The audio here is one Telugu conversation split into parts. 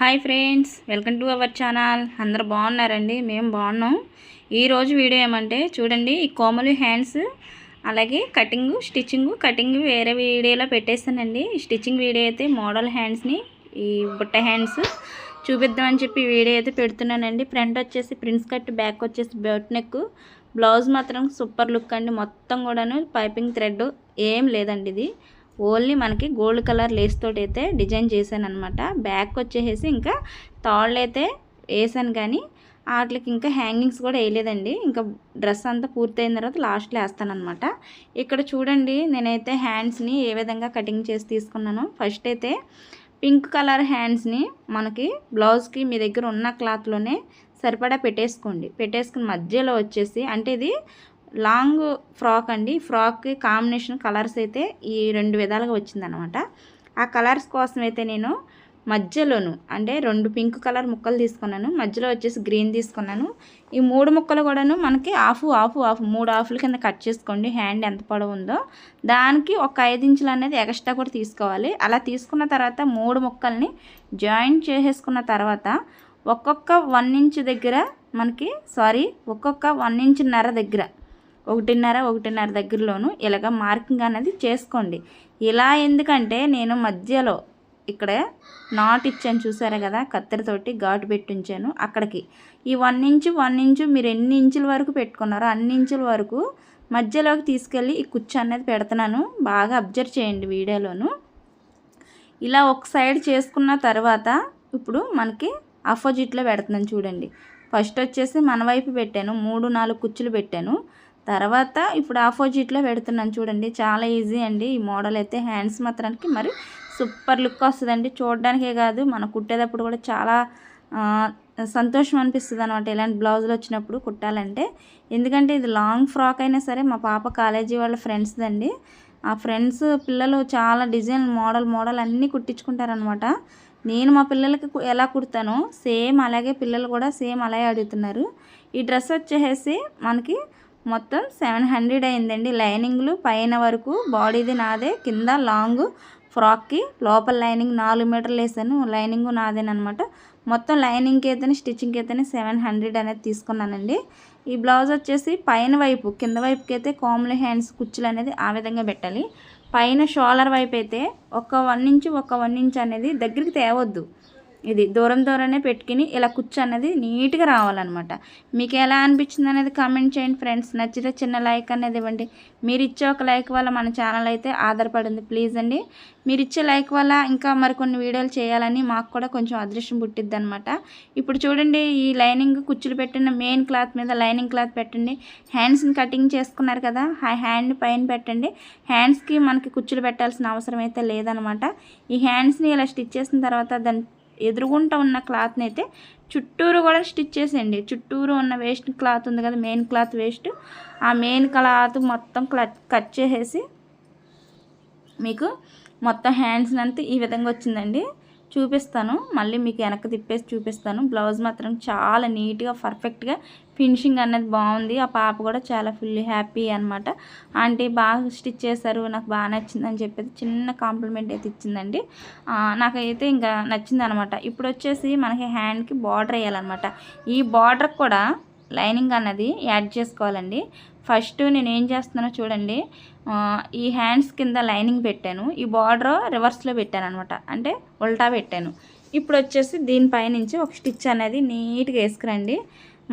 Hi friends welcome to our channel. అందరు బాగున్నారండి? మేము బాగున్నాం. ఈరోజు వీడియో ఏమంటే చూడండి ఈ కోమలి హ్యాండ్స్ అలాగే కటింగ్ స్టిచ్చింగ్ కటింగ్ వేరే వీడియోలో పెట్టేస్తానండి. స్టిచ్చింగ్ వీడియో అయితే మోడల్ హ్యాండ్స్ని ఈ బుట్ట హ్యాండ్స్ చూపిద్దామని చెప్పి వీడియో అయితే పెడుతున్నానండి. ఫ్రంట్ వచ్చేసి ప్రిన్స్ కట్ బ్యాక్ వచ్చేసి బెల్ట్ నెక్. బ్లౌజ్ మాత్రం సూపర్ లుక్ అండి. మొత్తం కూడాను పైపింగ్ థ్రెడ్ ఏం లేదండి ఇది. ఓన్లీ మనకి గోల్డ్ కలర్ లేస్ తోటి అయితే డిజైన్ చేశాను అనమాట బ్యాక్ వచ్చేసి ఇంకా తాళ్ళు అయితే వేసాను కానీ వాటికి ఇంకా హ్యాంగింగ్స్ కూడా వేయలేదండి. ఇంకా డ్రెస్ అంతా పూర్తయిన తర్వాత లాస్ట్లో వేస్తానమాట ఇక్కడ చూడండి నేనైతే హ్యాండ్స్ని ఏ విధంగా కటింగ్ చేసి తీసుకున్నాను. ఫస్ట్ అయితే పింక్ కలర్ హ్యాండ్స్ని మనకి బ్లౌజ్కి మీ దగ్గర ఉన్న క్లాత్లోనే సరిపడా పెట్టేసుకోండి. పెట్టేసుకుని మధ్యలో వచ్చేసి అంటే ఇది లాంగ్ ఫ్రాక్ అండి. ఫ్రాక్కి కాంబినేషన్ కలర్స్ అయితే ఈ రెండు విధాలుగా వచ్చిందనమాట ఆ కలర్స్ కోసం అయితే నేను మధ్యలోను అంటే రెండు పింక్ కలర్ ముక్కలు తీసుకున్నాను. మధ్యలో వచ్చేసి గ్రీన్ తీసుకున్నాను. ఈ మూడు ముక్కలు కూడాను మనకి ఆఫ్ ఆఫ్ ఆఫ్ మూడు ఆఫ్ల కింద కట్ చేసుకోండి. హ్యాండ్ ఎంత పొడవు ఉందో. దానికి ఒక ఐదు ఇంచులు అనేది ఎక్స్ట్రా కూడా తీసుకోవాలి. అలా తీసుకున్న తర్వాత మూడు ముక్కల్ని జాయింట్ చేసేసుకున్న తర్వాత ఒక్కొక్క వన్ ఇంచ్ దగ్గర మనకి సారీ ఒక్కొక్క వన్ ఇంచున్నర దగ్గర ఒకటిన్నర ఒకటిన్నర దగ్గరలోను ఇలాగ మార్కింగ్ అనేది చేసుకోండి. ఇలా ఎందుకంటే నేను మధ్యలో ఇక్కడ నాట్ ఇచ్చాను చూసారా కదా కత్తెరతోటి ఘాటు పెట్టించాను అక్కడికి. ఈ వన్ ఇంచు వన్ ఇంచు మీరు ఎన్ని ఇంచుల వరకు పెట్టుకున్నారో అన్ని ఇంచుల వరకు మధ్యలోకి తీసుకెళ్ళి ఈ కుచ్చు అనేది పెడుతున్నాను. బాగా అబ్జర్వ్ చేయండి వీడియోలోను. ఇలా ఒక సైడ్ చేసుకున్న తర్వాత ఇప్పుడు మనకి ఆపోజిట్లో పెడుతున్నాను చూడండి. ఫస్ట్ వచ్చేసి మన వైపు పెట్టాను మూడు నాలుగు కుచ్చులు పెట్టాను. తర్వాత ఇప్పుడు ఆపోజిట్లో పెడుతున్నాను చూడండి. చాలా ఈజీ అండి. ఈ మోడల్ అయితే హ్యాండ్స్ మాత్రానికి మరి సూపర్ లుక్ వస్తుందండి. చూడడానికే కాదు మన కుట్టేటప్పుడు కూడా చాలా సంతోషం అనిపిస్తుంది అనమాట ఇలాంటి బ్లౌజులు వచ్చినప్పుడు కుట్టాలంటే. ఎందుకంటే ఇది లాంగ్ ఫ్రాక్ అయినా సరే మా పాప కాలేజీ వాళ్ళ ఫ్రెండ్స్దండి ఆ ఫ్రెండ్స్ పిల్లలు చాలా డిజైన్ మోడల్ మోడల్ అన్నీ కుట్టించుకుంటారనమాట నేను మా పిల్లలకి ఎలా కుడతానో సేమ్ అలాగే పిల్లలు కూడా సేమ్ అలాగే అడుగుతున్నారు. ఈ డ్రెస్ వచ్చేసి మనకి మొత్తం సెవెన్ హండ్రెడ్ అయిందండి. లైనింగ్లు పైన వరకు బాడీది నాదే కింద లాంగ్ ఫ్రాక్కి లోపల లైనింగ్ నాలుగు మీటర్లు వేసాను. లైనింగ్ నాదేనమాట మొత్తం లైనింగ్కి అయితేనే స్టిచ్చింగ్కి అయితేనే సెవెన్ హండ్రెడ్ అనేది తీసుకున్నానండి. ఈ బ్లౌజ్ వచ్చేసి పైన వైపు కింద వైపుకి అయితే కోమలి హ్యాండ్స్ కుచ్చులు అనేది ఆ విధంగా పెట్టాలి. పైన షోలర్ వైపు అయితే ఒక వన్ ఇంచ్ ఒక వన్ ఇంచ్ అనేది దగ్గరికి తేవద్దు. ఇది దూరం దూరమే పెట్టుకుని ఇలా కుచ్చు అనేది నీట్గా రావాలన్నమాట. మీకు ఎలా అనిపించింది అనేది కామెంట్ చేయండి ఫ్రెండ్స్ నచ్చితే చిన్న లైక్ అనేది ఇవ్వండి. మీరు ఇచ్చే ఒక లైక్ వల్ల మన ఛానల్ అయితే ఆధారపడింది. ప్లీజ్ అండి. మీరు ఇచ్చే లైక్ వల్ల ఇంకా మరికొన్ని వీడియోలు చేయాలని మాకు కూడా కొంచెం అదృష్టం పుట్టిద్ది అనమాట ఇప్పుడు చూడండి ఈ లైనింగ్ కుచ్చులు పెట్టిన మెయిన్ క్లాత్ మీద లైనింగ్ క్లాత్ పెట్టండి. హ్యాండ్స్ని కటింగ్ చేసుకున్నారు కదా ఆ హ్యాండ్ పైన పెట్టండి. హ్యాండ్స్కి మనకి కుచ్చులు పెట్టాల్సిన అవసరం అయితే లేదనమాట ఈ హ్యాండ్స్ని ఇలా స్టిచ్ చేసిన తర్వాత దాని ఎదురుగుంట ఉన్న క్లాత్ని అయితే చుట్టూరు కూడా స్టిచ్ చేసేయండి. చుట్టూరు ఉన్న వేస్ట్ క్లాత్ ఉంది కదా మెయిన్ క్లాత్ వేస్ట్. ఆ మెయిన్ క్లాత్ మొత్తం కట్ చేసేసి మీకు మొత్తం హ్యాండ్స్ అంతా ఈ విధంగా వచ్చిందండి. చూపిస్తాను. మళ్ళీ మీకు వెనక్కి తిప్పేసి చూపిస్తాను. బ్లౌజ్ మాత్రం చాలా నీట్గా పర్ఫెక్ట్గా ఫినిషింగ్ అనేది బాగుంది. ఆ పాప కూడా చాలా ఫుల్ హ్యాపీ అనమాట ఆంటీ బాగా స్టిచ్ చేశారు. నాకు బాగా నచ్చిందని చెప్పేసి చిన్న కాంప్లిమెంట్ అయితే ఇచ్చిందండి. నాకైతే ఇంకా నచ్చింది అనమాట ఇప్పుడు వచ్చేసి మనకి హ్యాండ్కి బార్డర్ వేయాలన్నమాట. ఈ బార్డర్ కూడా లైనింగ్ అన్నది యాడ్ చేసుకోవాలండి. ఫస్ట్ నేను ఏం చేస్తున్నానో చూడండి. ఈ హ్యాండ్స్ కింద లైనింగ్ పెట్టాను. ఈ బార్డర్ రివర్స్లో పెట్టాను అనమాట అంటే ఉల్టా పెట్టాను. ఇప్పుడు వచ్చేసి దీనిపైనుంచి ఒక స్టిచ్ అనేది నీట్గా వేసుకురండి.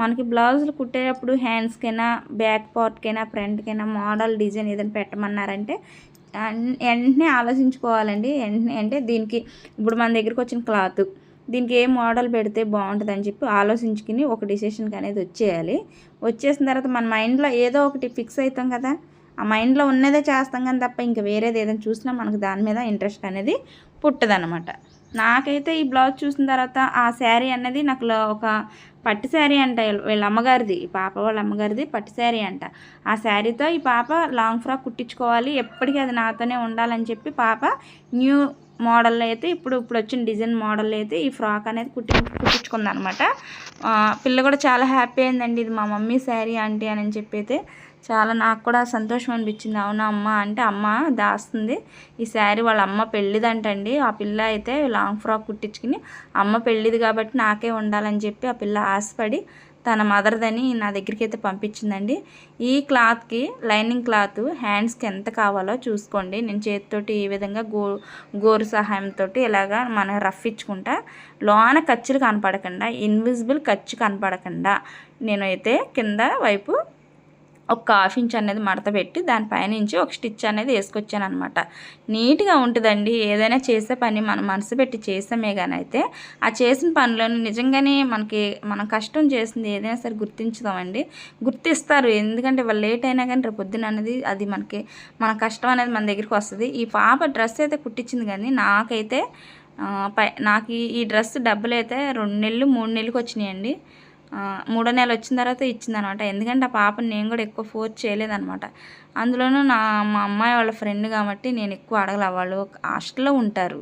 మనకి బ్లౌజులు కుట్టేటప్పుడు హ్యాండ్స్కైనా బ్యాక్ పార్ట్కైనా ఫ్రంట్కైనా మోడల్ డిజైన్ ఏదైనా పెట్టమన్నారంటే వెంటనే ఆలోచించుకోవాలండి. వెంటనే అంటే దీనికి ఇప్పుడు మన దగ్గరికి వచ్చిన క్లాత్ దీనికి ఏ మోడల్ పెడితే బాగుంటుంది అని చెప్పి ఆలోచించుకుని ఒక డిసిషన్కి అనేది వచ్చేయాలి. వచ్చేసిన తర్వాత మన మైండ్లో ఏదో ఒకటి ఫిక్స్ అవుతాం కదా. ఆ మైండ్లో ఉన్నదే చేస్తాం కానీ తప్ప ఇంకా వేరేది ఏదైనా చూసినా మనకు దాని మీద ఇంట్రెస్ట్ అనేది పుట్టదనమాట నాకైతే ఈ బ్లౌజ్ చూసిన తర్వాత ఆ శారీ అనేది నాకు ఒక పట్టు శారీ అంట వీళ్ళ అమ్మగారిది ఈ పాప వాళ్ళ అమ్మగారిది పట్టు శారీ అంట. ఆ శారీతో ఈ పాప లాంగ్ ఫ్రాక్ కుట్టించుకోవాలి ఎప్పటికీ అది నాతోనే ఉండాలని చెప్పి పాప న్యూ మోడల్ అయితే ఇప్పుడు ఇప్పుడు వచ్చిన డిజైన్ మోడల్ అయితే ఈ ఫ్రాక్ అనేది కుట్టి కుట్టించుకుందనమాట పిల్ల కూడా చాలా హ్యాపీ అయిందండి ఇది మా మమ్మీ శారీ ఆంటీ అని చెప్పి అయితే చాలా నాకు కూడా సంతోషం అనిపించింది. అవునా అమ్మ? అంటే అమ్మ దాస్తుంది. ఈ శారీ వాళ్ళ అమ్మ పెళ్ళిదంటండి. ఆ పిల్ల అయితే లాంగ్ ఫ్రాక్ కుట్టించుకుని అమ్మ పెళ్ళిది కాబట్టి నాకే ఉండాలని చెప్పి ఆ పిల్ల ఆశపడి తన మదర్దని నా దగ్గరికి అయితే పంపించిందండి. ఈ క్లాత్కి లైనింగ్ క్లాత్ హ్యాండ్స్కి ఎంత కావాలో చూసుకోండి. నేను చేతితోటి ఈ విధంగా గో గోరు సహాయంతో ఇలాగా మనం రఫ్ ఇచ్చుకుంటా. లోన ఖర్చులు కనపడకుండా ఇన్విజిబుల్ ఖర్చు కనపడకుండా నేనైతే కింద వైపు ఒక హాఫ్ ఇంచ్ అనేది మడత పెట్టి దానిపైనుంచి ఒక స్టిచ్ అనేది వేసుకొచ్చాను అనమాట నీట్గా ఉంటుందండి. ఏదైనా చేసే పని మనం మనసు పెట్టి చేసామే కానీ అయితే ఆ చేసిన పనులను నిజంగానే మనకి మనం కష్టం చేసింది ఏదైనా సరే గుర్తించుదామండి. గుర్తిస్తారు. ఎందుకంటే వాళ్ళు లేట్ అయినా కానీ రేపు పొద్దున అనేది అది మనకి మన కష్టం అనేది మన దగ్గరికి వస్తుంది. ఈ పాప డ్రెస్ అయితే కుట్టించింది కానీ నాకైతే పై నాకు ఈ డ్రెస్ డబ్బులు అయితే రెండు నెలలు మూడు నెలలకు వచ్చినాయండి మూడో నెల వచ్చిన తర్వాత ఇచ్చిందనమాట. ఎందుకంటే ఆ పాపని నేను కూడా ఎక్కువ ఫోర్స్ చేయలేదనమాట. అందులోనూ నా మా అమ్మాయి వాళ్ళ ఫ్రెండ్ కాబట్టి నేను ఎక్కువ అడగల. వాళ్ళు హాస్టల్లో ఉంటారు.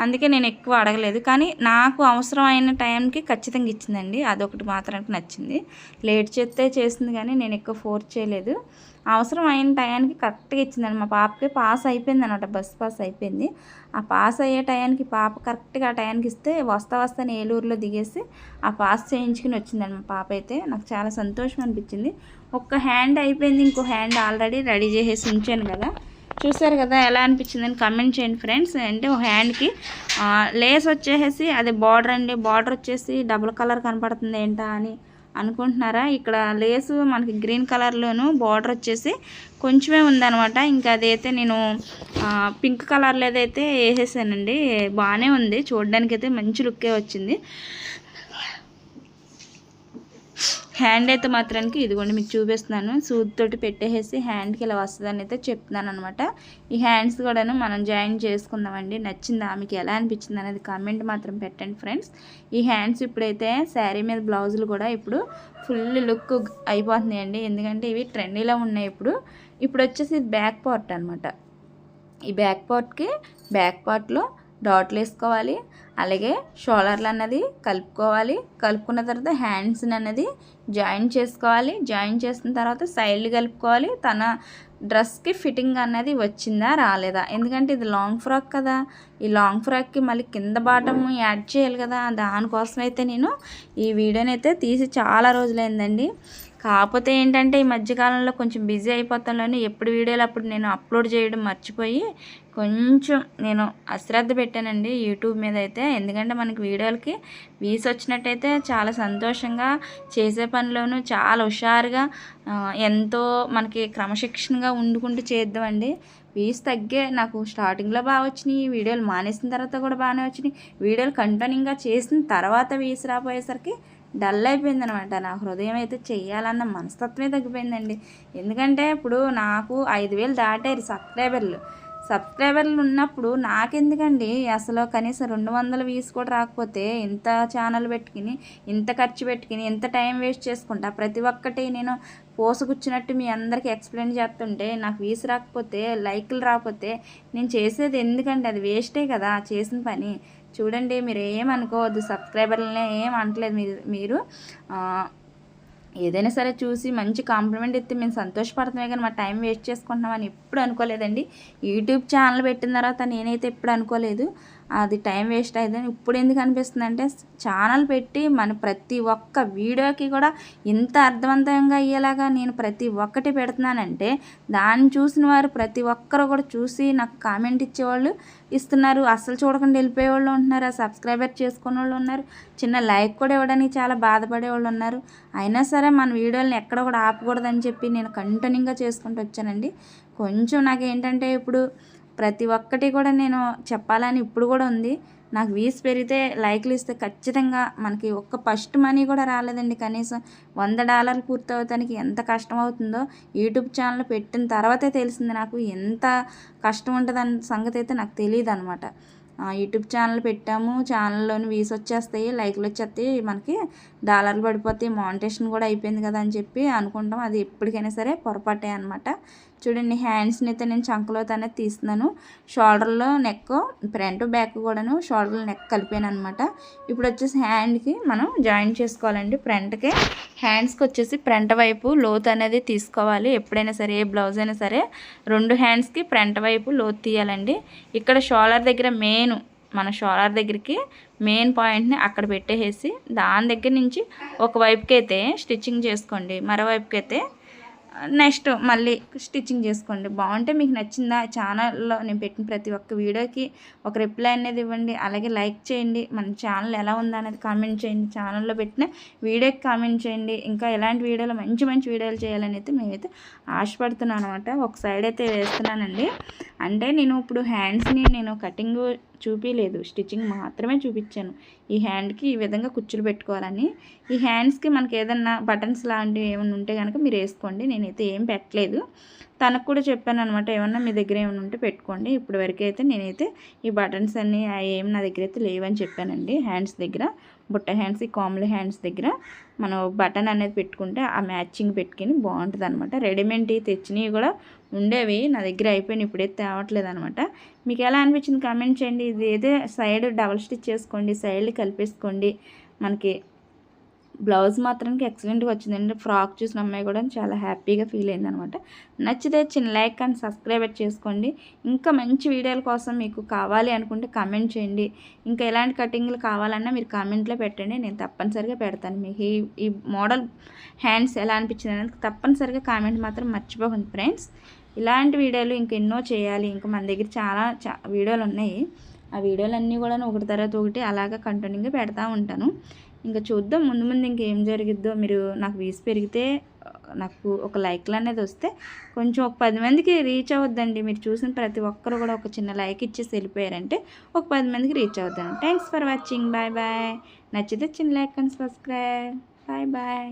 అందుకే నేను ఎక్కువ అడగలేదు. కానీ నాకు అవసరం అయిన టైంకి ఖచ్చితంగా ఇచ్చిందండి. అదొకటి మాత్రానికి నచ్చింది. లేట్ చేస్తే చేసింది కానీ నేను ఎక్కువ ఫోర్స్ చేయలేదు. అవసరం అయిన టయానికి కరెక్ట్గా ఇచ్చిందండి. మా పాపకి పాస్ అయిపోయింది అనమాట బస్ పాస్ అయిపోయింది. ఆ పాస్ అయ్యే టయానికి పాప కరెక్ట్గా ఆ టయానికి ఇస్తే వస్తా వస్తాను ఏలూరులో దిగేసి ఆ పాస్ చేయించుకుని వచ్చిందండి మా పాప అయితే. నాకు చాలా సంతోషం అనిపించింది. ఒక్క హ్యాండ్ అయిపోయింది. ఇంకో హ్యాండ్ ఆల్రెడీ రెడీ చేసేసి ఉంచాను కదా. చూసారు కదా ఎలా అనిపించిందని కమెంట్ చేయండి ఫ్రెండ్స్ అంటే ఒక హ్యాండ్కి లేస్ వచ్చేసి అది బార్డర్ అండి బార్డర్ వచ్చేసి డబుల్ కలర్ కనపడుతుంది ఏంటా అని అనుకుంటున్నారా? ఇక్కడ లేసు మనకి గ్రీన్ కలర్లోను బార్డర్ వచ్చేసి కొంచెమే ఉందనమాట ఇంకా అదైతే నేను పింక్ కలర్లో ఏదైతే వేసేసానండి. బాగానే ఉంది. చూడడానికి అయితే మంచి లుక్కే వచ్చింది. హ్యాండ్ అయితే మాత్రానికి ఇదిగోండి మీకు చూపిస్తున్నాను. సూదితోటి పెట్టేసి హ్యాండ్కి ఇలా వస్తుందని అయితే చెప్తున్నాను అనమాట ఈ హ్యాండ్స్ కూడాను మనం జాయిన్ చేసుకుందామండి. నచ్చిందా? మీకు ఎలా అనిపించింది అనేది కామెంట్ మాత్రం పెట్టండి ఫ్రెండ్స్ ఈ హ్యాండ్స్ ఇప్పుడైతే శారీ మీద బ్లౌజులు కూడా ఇప్పుడు ఫుల్ లుక్ అయిపోతున్నాయండి. ఎందుకంటే ఇవి ట్రెండీలో ఉన్నాయి ఇప్పుడు. ఇప్పుడు వచ్చేసి బ్యాక్ పార్ట్ అనమాట ఈ బ్యాక్ పార్ట్కి బ్యాక్ పార్ట్లో డాట్లు వేసుకోవాలి. అలాగే షోలర్లు అన్నది కలుపుకోవాలి. కలుపుకున్న తర్వాత హ్యాండ్స్ అన్నది జాయిన్ చేసుకోవాలి. జాయిన్ చేసిన తర్వాత సైడ్లు కలుపుకోవాలి. తన డ్రెస్కి ఫిట్టింగ్ అనేది వచ్చిందా రాలేదా? ఎందుకంటే ఇది లాంగ్ ఫ్రాక్ కదా. ఈ లాంగ్ ఫ్రాక్కి మళ్ళీ కింద బాటమ్ యాడ్ చేయాలి కదా. దానికోసం అయితే నేను ఈ వీడియోని అయితే తీసి చాలా రోజులైందండి. కాకపోతే ఏంటంటే ఈ మధ్యకాలంలో కొంచెం బిజీ అయిపోతాను ఎప్పుడు వీడియోలు అప్పుడు నేను అప్లోడ్ చేయడం మర్చిపోయి కొంచెం నేను అశ్రద్ధ పెట్టానండి యూట్యూబ్ మీద అయితే. ఎందుకంటే మనకి వీడియోలకి వీస్ వచ్చినట్టయితే చాలా సంతోషంగా చేసే పనిలోనూ చాలా హుషారుగా ఎంతో మనకి క్రమశిక్షణగా ఉండుకుంటూ చేద్దామండి. వీస్ తగ్గే నాకు స్టార్టింగ్లో బాగా వచ్చినాయి వీడియోలు మానేసిన తర్వాత కూడా బాగానే వచ్చినాయి. వీడియోలు కంటిన్యూగా చేసిన తర్వాత వీస్ రాపోయేసరికి డల్ అయిపోయింది అనమాట నా హృదయం అయితే చేయాలన్న మనస్తత్వమే తగ్గిపోయిందండి. ఎందుకంటే ఇప్పుడు నాకు ఐదు వేలు దాటారు సబ్స్క్రైబర్లు. సబ్స్క్రైబర్లు ఉన్నప్పుడు నాకెందుకండి? అసలు కనీసం రెండు వందల వ్యూస్ కూడా రాకపోతే ఇంత ఛానల్ పెట్టుకుని ఇంత ఖర్చు పెట్టుకుని ఇంత టైం వేస్ట్ చేసుకుంటా ప్రతి ఒక్కటి నేను పోసుకొచ్చినట్టు మీ అందరికీ ఎక్స్ప్లెయిన్ చేస్తుంటే నాకు వీస్ రాకపోతే లైక్లు రాకపోతే నేను చేసేది ఎందుకండి? అది వేస్టే కదా చేసిన పని. చూడండి మీరు ఏమనుకోవద్దు సబ్స్క్రైబర్లనే ఏం అనట్లేదు మీరు మీరు. ఏదైనా సరే చూసి మంచి కాంప్లిమెంట్ ఇస్తే మేము సంతోషపడుతున్నామే కానీ మా టైం వేస్ట్ చేసుకుంటున్నామని ఎప్పుడు అనుకోలేదండి. యూట్యూబ్ ఛానల్ పెట్టిన తర్వాత నేనైతే ఎప్పుడు అనుకోలేదు. అది టైం వేస్ట్ అయిందని ఇప్పుడు ఎందుకు అనిపిస్తుంది అంటే ఛానల్ పెట్టి మన ప్రతి ఒక్క వీడియోకి కూడా ఇంత అర్థవంతంగా అయ్యేలాగా నేను ప్రతి ఒక్కటి పెడుతున్నానంటే దాన్ని చూసిన వారు ప్రతి ఒక్కరు కూడా చూసి నాకు కామెంట్ ఇచ్చేవాళ్ళు ఇస్తున్నారు. అస్సలు చూడకుండా వెళ్ళిపోయే వాళ్ళు ఉంటున్నారు. సబ్స్క్రైబర్ చేసుకునే వాళ్ళు ఉన్నారు. చిన్న లైక్ కూడా ఇవ్వడానికి చాలా బాధపడే వాళ్ళు ఉన్నారు. అయినా సరే మన వీడియోలను ఎక్కడ కూడా ఆపకూడదని చెప్పి నేను కంటిన్యూగా చేసుకుంటూ వచ్చానండి. కొంచెం నాకు ఏంటంటే ఇప్పుడు ప్రతి ఒక్కటి కూడా నేను చెప్పాలని ఇప్పుడు కూడా ఉంది. నాకు వీస్ పెరిగితే లైక్లు ఇస్తే ఖచ్చితంగా మనకి ఒక్క ఫస్ట్ మనీ కూడా రాలేదండి. కనీసం వంద డాలర్లు పూర్తవుతానికి ఎంత కష్టం అవుతుందో యూట్యూబ్ ఛానల్ పెట్టిన తర్వాతే తెలిసింది నాకు. ఎంత కష్టం ఉంటుందన్న సంగతి అయితే నాకు తెలియదు అనమాట యూట్యూబ్ ఛానల్ పెట్టాము. ఛానల్లోని వీస్ వచ్చేస్తాయి లైక్లు వచ్చేస్తాయి. మనకి డాలర్లు పడిపోతే మానిటేషన్ కూడా అయిపోయింది కదా అని చెప్పి అనుకుంటాం. అది ఎప్పటికైనా సరే పొరపాటే అనమాట చూడండి హ్యాండ్స్ని అయితే నేను చంకలో అనేది తీస్తున్నాను. షోల్డర్లో నెక్ ఫ్రంట్ బ్యాక్ కూడాను షోల్డర్లో నెక్ కలిపాను అనమాట ఇప్పుడు వచ్చేసి హ్యాండ్కి మనం జాయిన్ చేసుకోవాలండి. ఫ్రంట్కి హ్యాండ్స్కి వచ్చేసి ఫ్రంట్ వైపు లోత్ అనేది తీసుకోవాలి. ఎప్పుడైనా సరే ఏ బ్లౌజ్ అయినా సరే రెండు హ్యాండ్స్కి ఫ్రంట్ వైపు లోత్ తీయాలండి. ఇక్కడ షోల్డర్ దగ్గర మెయిన్ మన షోలార్ దగ్గరికి మెయిన్ పాయింట్ని అక్కడ పెట్టేసి దాని దగ్గర నుంచి ఒక వైపుకి అయితే స్టిచ్చింగ్ చేసుకోండి. మరోవైపుకి అయితే నెక్స్ట్ మళ్ళీ స్టిచ్చింగ్ చేసుకోండి. బాగుంటే మీకు నచ్చిందా ఛానల్లో నేను పెట్టిన ప్రతి ఒక్క వీడియోకి ఒక రిప్లై అనేది ఇవ్వండి. అలాగే లైక్ చేయండి. మన ఛానల్ ఎలా ఉందా అనేది కామెంట్ చేయండి. ఛానల్లో పెట్టిన వీడియోకి కామెంట్ చేయండి. ఇంకా ఎలాంటి వీడియోలు మంచి మంచి వీడియోలు చేయాలని అయితే మేమైతే ఆశపడుతున్నాను అనమాట ఒక సైడ్ అయితే వేస్తున్నానండి. అంటే నేను ఇప్పుడు హ్యాండ్స్ని నేను కటింగ్ చూపించలేదు స్టిచ్చింగ్ మాత్రమే చూపించాను. ఈ హ్యాండ్కి ఈ విధంగా కుచ్చులు పెట్టుకోవాలని. ఈ హ్యాండ్స్కి మనకి ఏదన్నా బటన్స్ లాంటివి ఏమైనా ఉంటే కనుక మీరు వేసుకోండి. నేను నేనైతే ఏం పెట్టలేదు. తనకు కూడా చెప్పాను అనమాట ఏమన్నా మీ దగ్గర ఏమైనా ఉంటే పెట్టుకోండి. ఇప్పుడు వరకు అయితే నేనైతే ఈ బటన్స్ అన్నీ ఏం నా దగ్గర అయితే లేవని చెప్పానండి. హ్యాండ్స్ దగ్గర బుట్ట హ్యాండ్స్ ఈ కామ్లీ హ్యాండ్స్ దగ్గర మనం బటన్ అనేది పెట్టుకుంటే ఆ మ్యాచింగ్ పెట్టుకుని బాగుంటుంది అనమాట రెడీమేడ్ తెచ్చినవి కూడా ఉండేవి నా దగ్గర అయిపోయినాయి ఇప్పుడైతే తేవట్లేదు అనమాట మీకు ఎలా అనిపించింది? కామెంట్ చేయండి. ఇది ఏదే సైడ్ డబల్ స్టిచ్ చేసుకోండి సైడ్ కలిపేసుకోండి. మనకి బ్లౌజ్ మాత్రానికి ఎక్సలెంట్గా వచ్చిందండి ఫ్రాక్ చూసిన అమ్మాయి కూడా చాలా హ్యాపీగా ఫీల్ అయింది అనమాట నచ్చితే చిన్న లైక్ అండ్ సబ్స్క్రైబ్ చేసుకోండి. ఇంకా మంచి వీడియోల కోసం మీకు కావాలి అనుకుంటే కామెంట్ చేయండి. ఇంకా ఎలాంటి కటింగ్లు కావాలన్నా మీరు కామెంట్లో పెట్టండి. నేను తప్పనిసరిగా పెడతాను. మీకు ఈ ఈ మోడల్ హ్యాండ్స్ ఎలా అనిపించింది అనేది తప్పనిసరిగా కామెంట్ మాత్రం మర్చిపోకండి ఫ్రెండ్స్ ఇలాంటి వీడియోలు ఇంకా ఎన్నో చేయాలి. ఇంకా మన దగ్గర చాలా వీడియోలు ఉన్నాయి. ఆ వీడియోలన్నీ కూడా ఒకటి తర్వాత ఒకటి అలాగా కంటిన్యూగా పెడతా ఉంటాను. ఇంకా చూద్దాం. ముందు ముందు ఇంకేం జరిగిద్దో మీరు నాకు వీస్ పెరిగితే నాకు ఒక లైక్లు అనేది వస్తే కొంచెం ఒక పది మందికి రీచ్ అవ్వద్దండి. మీరు చూసిన ప్రతి ఒక్కరు కూడా ఒక చిన్న లైక్ ఇచ్చేసి వెళ్ళిపోయారంటే ఒక పది మందికి reach అవుద్దండి thanks for watching bye bye నచ్చితే చిన్న like and subscribe bye bye